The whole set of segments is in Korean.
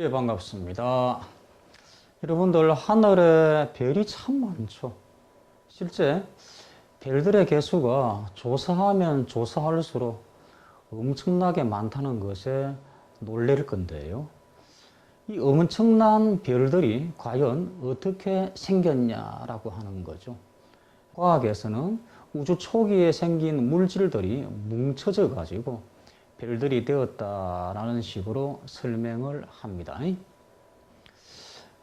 예, 반갑습니다. 여러분들, 하늘에 별이 참 많죠. 실제 별들의 개수가 조사하면 조사할수록 엄청나게 많다는 것에 놀랄 건데요. 이 엄청난 별들이 과연 어떻게 생겼냐라고 하는 거죠. 과학에서는 우주 초기에 생긴 물질들이 뭉쳐져 가지고 별들이 되었다라는 식으로 설명을 합니다.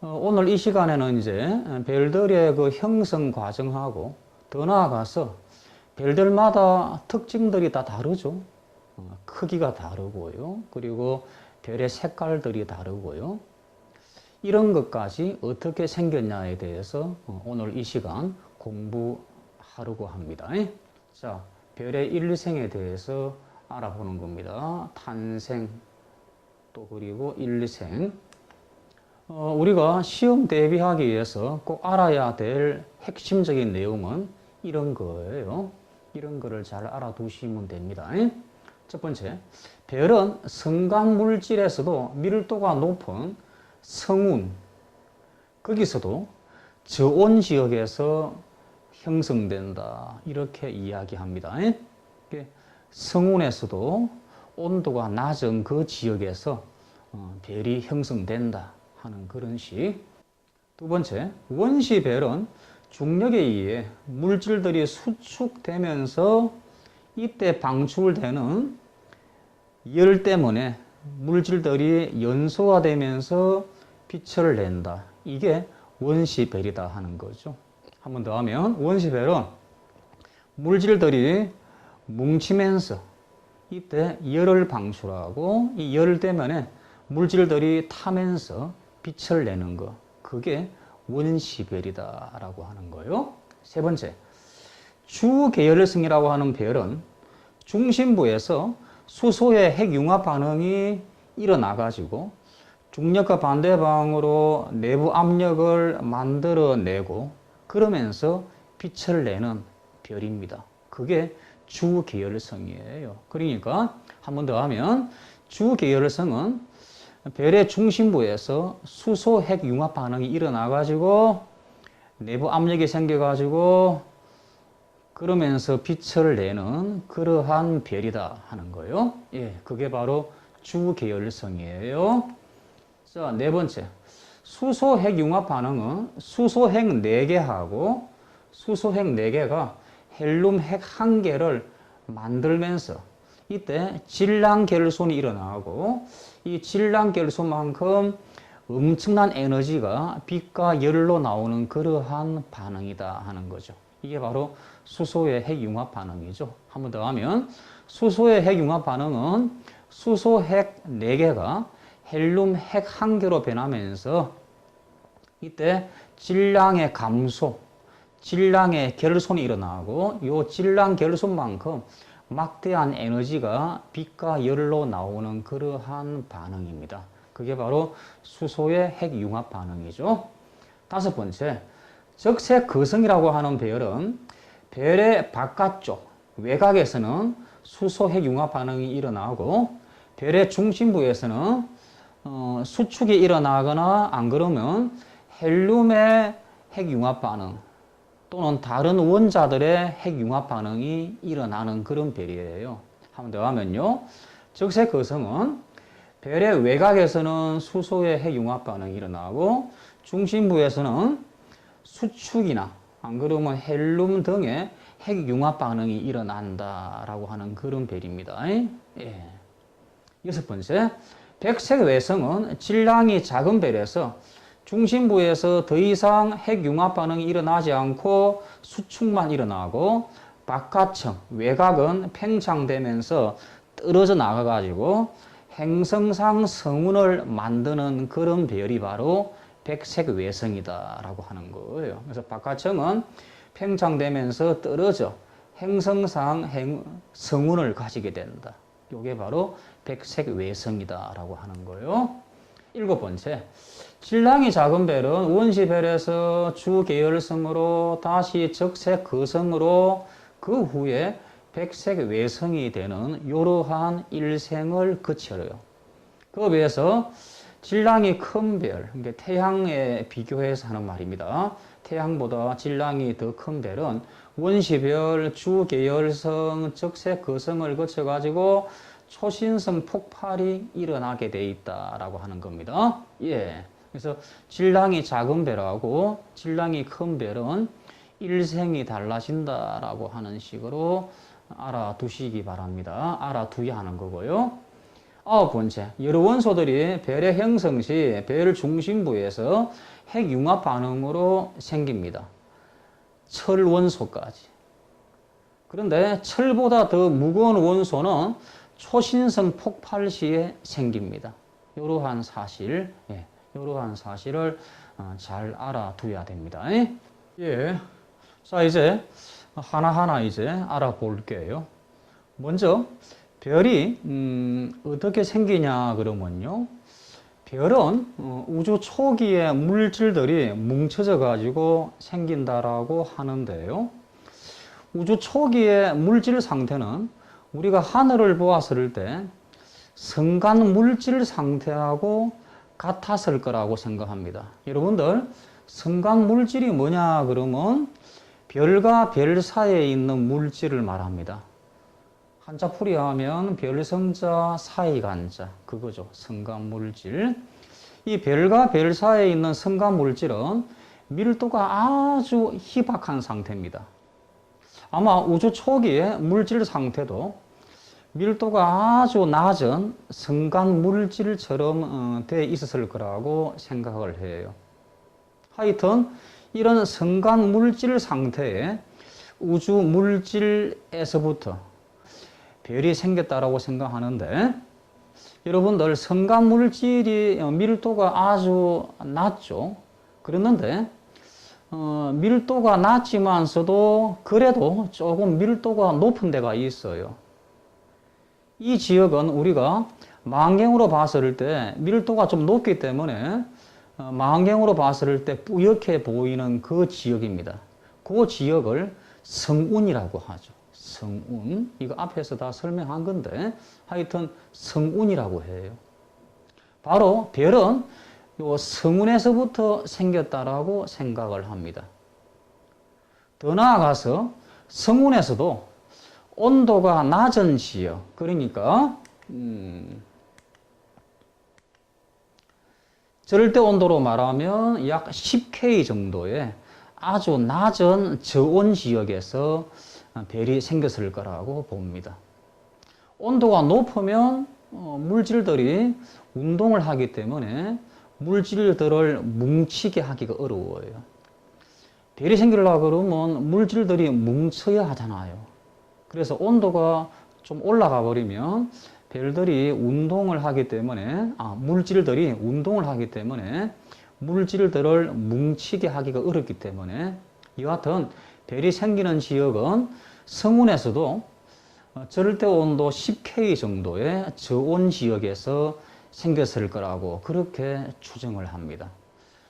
어, 오늘 이 시간에는 이제 별들의 그 형성 과정하고 더 나아가서 별들마다 특징들이 다 다르죠. 어, 크기가 다르고요. 그리고 별의 색깔들이 다르고요. 이런 것까지 어떻게 생겼냐에 대해서 어, 오늘 이 시간 공부하려고 합니다. 자, 별의 일생에 대해서 알아보는 겁니다. 탄생, 또 그리고 일생. 어, 우리가 시험 대비하기 위해서 꼭 알아야 될 핵심적인 내용은 이런 거예요. 이런 거를 잘 알아두시면 됩니다. 첫 번째, 별은 성간 물질에서도 밀도가 높은 성운, 거기서도 저온 지역에서 형성된다. 이렇게 이야기합니다. 성운에서도 온도가 낮은 그 지역에서 어, 별이 형성된다 하는 그런 식. 두 번째, 원시별은 중력에 의해 물질들이 수축되면서 이때 방출되는 열 때문에 물질들이 연소화되면서 빛을 낸다. 이게 원시별이다 하는 거죠. 한 번 더 하면 원시별은 물질들이 뭉치면서 이때 열을 방출하고 이 열 때문에 물질들이 타면서 빛을 내는 거. 그게 원시별이다라고 하는 거예요. 세 번째, 주계열성이라고 하는 별은 중심부에서 수소의 핵융합 반응이 일어나가지고 중력과 반대 방으로 내부 압력을 만들어내고 그러면서 빛을 내는 별입니다. 그게 주계열성이에요. 그러니까 한 번 더 하면 주계열성은 별의 중심부에서 수소 핵 융합 반응이 일어나 가지고 내부 압력이 생겨 가지고 그러면서 빛을 내는 그러한 별이다 하는 거예요. 예, 그게 바로 주계열성이에요. 자, 네 번째. 수소 핵 융합 반응은 수소 핵 4개하고 수소 핵 4개가 헬륨 핵 1개를 만들면서 이때 질량 결손이 일어나고 이 질량 결손만큼 엄청난 에너지가 빛과 열로 나오는 그러한 반응이다 하는 거죠. 이게 바로 수소의 핵융합 반응이죠. 한 번 더 하면 수소의 핵융합 반응은 수소 핵 4개가 헬륨 핵 1개로 변하면서 이때 질량의 감소, 질량의 결손이 일어나고 이 질량 결손만큼 막대한 에너지가 빛과 열로 나오는 그러한 반응입니다. 그게 바로 수소의 핵융합 반응이죠. 다섯 번째, 적색 거성이라고 하는 별은 별의 바깥쪽 외곽에서는 수소 핵융합 반응이 일어나고 별의 중심부에서는 어, 수축이 일어나거나 안 그러면 헬륨의 핵융합 반응 또는 다른 원자들의 핵융합 반응이 일어나는 그런 별이에요. 한번 더 하면요. 적색 거성은 별의 외곽에서는 수소의 핵융합 반응이 일어나고 중심부에서는 수축이나 안 그러면 헬륨 등의 핵융합 반응이 일어난다라고 하는 그런 별입니다. 예. 여섯 번째, 백색 외성은 질량이 작은 별에서 중심부에서 더 이상 핵융합 반응이 일어나지 않고 수축만 일어나고 바깥층, 외곽은 팽창되면서 떨어져 나가가지고 행성상 성운을 만드는 그런 별이 바로 백색 외성이다라고 하는 거예요. 그래서 바깥층은 팽창되면서 떨어져 행성상 행, 성운을 가지게 된다. 이게 바로 백색 외성이다라고 하는 거예요. 일곱 번째, 질량이 작은 별은 원시별에서 주 계열성으로 다시 적색 거성으로 그 후에 백색 외성이 되는 이러한 일생을 거쳐요. 그 비해서 질량이 큰 별, 태양에 비교해서 하는 말입니다. 태양보다 질량이 더 큰 별은 원시별 주계열성 적색 거성을 거쳐가지고 초신성 폭발이 일어나게 돼 있다라고 하는 겁니다. 예. 그래서 질량이 작은 별하고 질량이 큰 별은 일생이 달라진다라고 하는 식으로 알아두시기 바랍니다. 알아두야 하는 거고요. 아홉 번째, 여러 원소들이 별의 형성 시별 중심부에서 핵융합 반응으로 생깁니다. 철 원소까지. 그런데 철보다 더 무거운 원소는 초신성 폭발 시에 생깁니다. 이러한 사실, 예, 이러한 사실을 어, 잘 알아두어야 됩니다. 예. 자, 이제 하나하나 이제 알아볼게요. 먼저, 별이, 음, 어떻게 생기냐, 그러면요. 별은 어, 우주 초기에 물질들이 뭉쳐져 가지고 생긴다라고 하는데요. 우주 초기의 물질 상태는 우리가 하늘을 보았을 때 성간 물질 상태하고 같았을 거라고 생각합니다. 여러분들, 성간 물질이 뭐냐 그러면 별과 별 사이에 있는 물질을 말합니다. 한자 풀이 하면 별성자 사이간자 그거죠. 성간 물질. 이 별과 별 사이에 있는 성간 물질은 밀도가 아주 희박한 상태입니다. 아마 우주 초기의 물질 상태도 밀도가 아주 낮은 성간 물질처럼 어, 돼 있었을 거라고 생각을 해요. 하여튼 이런 성간 물질 상태에 우주 물질에서부터 별이 생겼다라고 생각하는데 여러분들 성간 물질이 밀도가 아주 낮죠. 그랬는데 어, 밀도가 낮지만서도 그래도 조금 밀도가 높은 데가 있어요. 이 지역은 우리가 망경으로 봤을 때 밀도가 좀 높기 때문에 어, 망경으로 봤을 때 뿌옇게 보이는 그 지역입니다. 그 지역을 성운이라고 하죠. 성운. 이거 앞에서 다 설명한 건데 하여튼 성운이라고 해요. 바로 별은 요 성운에서부터 생겼다라고 생각을 합니다. 더 나아가서 성운에서도 온도가 낮은 지역, 그러니까 음, 절대 온도로 말하면 약 10K 정도의 아주 낮은 저온 지역에서 별이 생겼을 거라고 봅니다. 온도가 높으면 어, 물질들이 운동을 하기 때문에 물질들을 뭉치게 하기가 어려워요. 별이 생기려고 그러면 물질들이 뭉쳐야 하잖아요. 그래서 온도가 좀 올라가 버리면 별들이 운동을 하기 때문에 아, 물질들이 운동을 하기 때문에 물질들을 뭉치게 하기가 어렵기 때문에 같은 별이 생기는 지역은 성운에서도 어, 절대 온도 10K 정도의 저온 지역에서 생겼을 거라고 그렇게 추정을 합니다.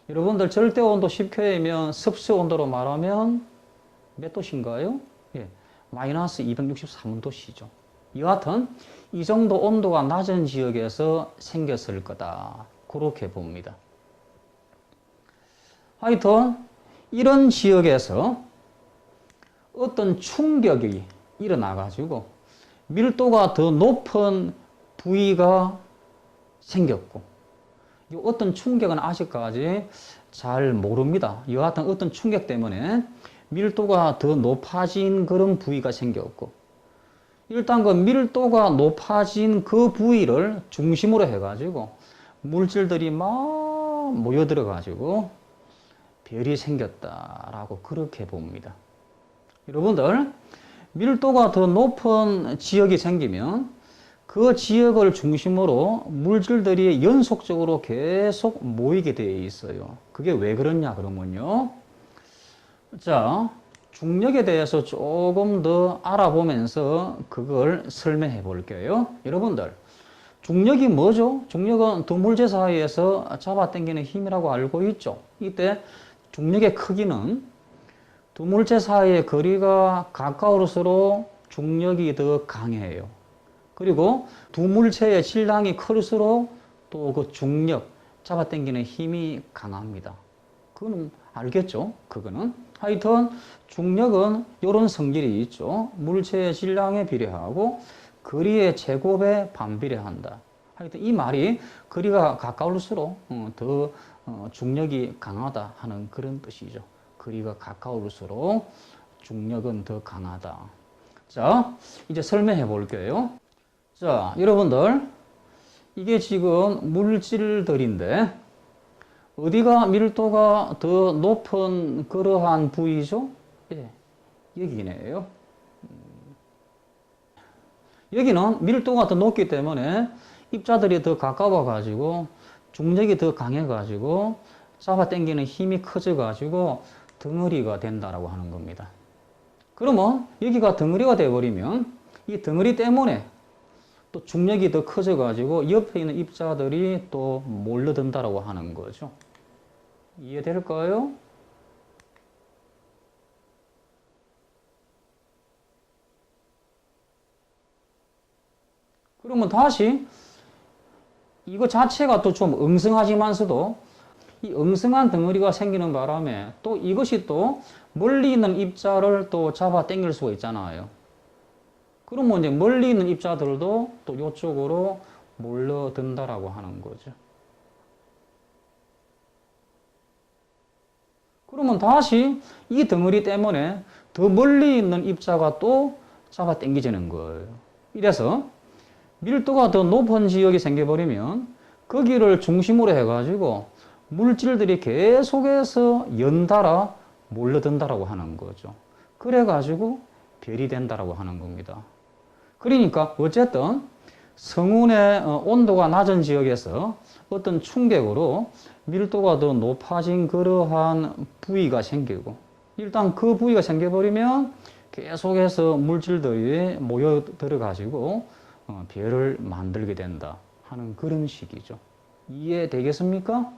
여러분들 절대 온도 10K면 습수 온도로 말하면 몇 도신가요? 예, 마이너스 263도씨죠. 이와 같은 이 정도 온도가 낮은 지역에서 생겼을 거다. 그렇게 봅니다. 하여튼 이런 지역에서 어떤 충격이 일어나 가지고 밀도가 더 높은 부위가 생겼고 어떤 충격은 아직까지 잘 모릅니다. 같은 어떤 충격 때문에 밀도가 더 높아진 그런 부위가 생겼고 일단 그 밀도가 높아진 그 부위를 중심으로 해가지고 물질들이 막 모여들어 가지고 별이 생겼다라고 그렇게 봅니다. 여러분들 밀도가 더 높은 지역이 생기면 그 지역을 중심으로 물질들이 연속적으로 계속 모이게 되어 있어요. 그게 왜 그러냐 그러면요. 자, 중력에 대해서 조금 더 알아보면서 그걸 설명해 볼게요. 여러분들, 중력이 뭐죠? 중력은 두 물체 사이에서 잡아당기는 힘이라고 알고 있죠. 이때 중력의 크기는 두 물체 사이의 거리가 가까울수록 중력이 더 강해요. 그리고 두 물체의 질량이 클수록 또 그 중력, 잡아당기는 힘이 강합니다. 그거는 알겠죠? 그거는. 하여튼 중력은 이런 성질이 있죠. 물체의 질량에 비례하고 거리의 제곱에 반비례한다. 하여튼 이 말이 거리가 가까울수록 어, 더 어, 중력이 강하다 하는 그런 뜻이죠. 거리가 가까울수록 중력은 더 강하다. 자, 이제 설명해 볼게요. 자, 여러분들 이게 지금 물질들인데 어디가 밀도가 더 높은 그러한 부위죠? 예, 여기네요. 음. 여기는 밀도가 더 높기 때문에 입자들이 더 가까워 가지고 중력이 더 강해 가지고 잡아 당기는 힘이 커져 가지고 덩어리가 된다라고 하는 겁니다. 그러면 여기가 덩어리가 돼 버리면 이 덩어리 때문에 또 중력이 더 커져 가지고 옆에 있는 입자들이 또 몰려든다라고 하는 거죠. 이해될까요? 그러면 다시 이거 자체가 또좀 엉성하지만서도 이 엉성한 덩어리가 생기는 바람에 또 이것이 또 멀리 있는 입자를 또 잡아 당길 수가 있잖아요. 그러면 이제 멀리 있는 입자들도 또 이쪽으로 몰려든다라고 하는 거죠. 그러면 다시 이 덩어리 때문에 더 멀리 있는 입자가 또 잡아 당기지는 거예요. 이래서 밀도가 더 높은 지역이 생겨버리면 거기를 중심으로 해가지고 물질들이 계속해서 연달아 몰려든다라고 하는 거죠. 그래가지고 별이 된다라고 하는 겁니다. 그러니까 어쨌든 성운의 어, 온도가 낮은 지역에서 어떤 충격으로 밀도가 더 높아진 그러한 부위가 생기고 일단 그 부위가 생겨버리면 계속해서 물질들이 모여 들어가지고 어, 별을 만들게 된다 하는 그런 식이죠. 이해되겠습니까?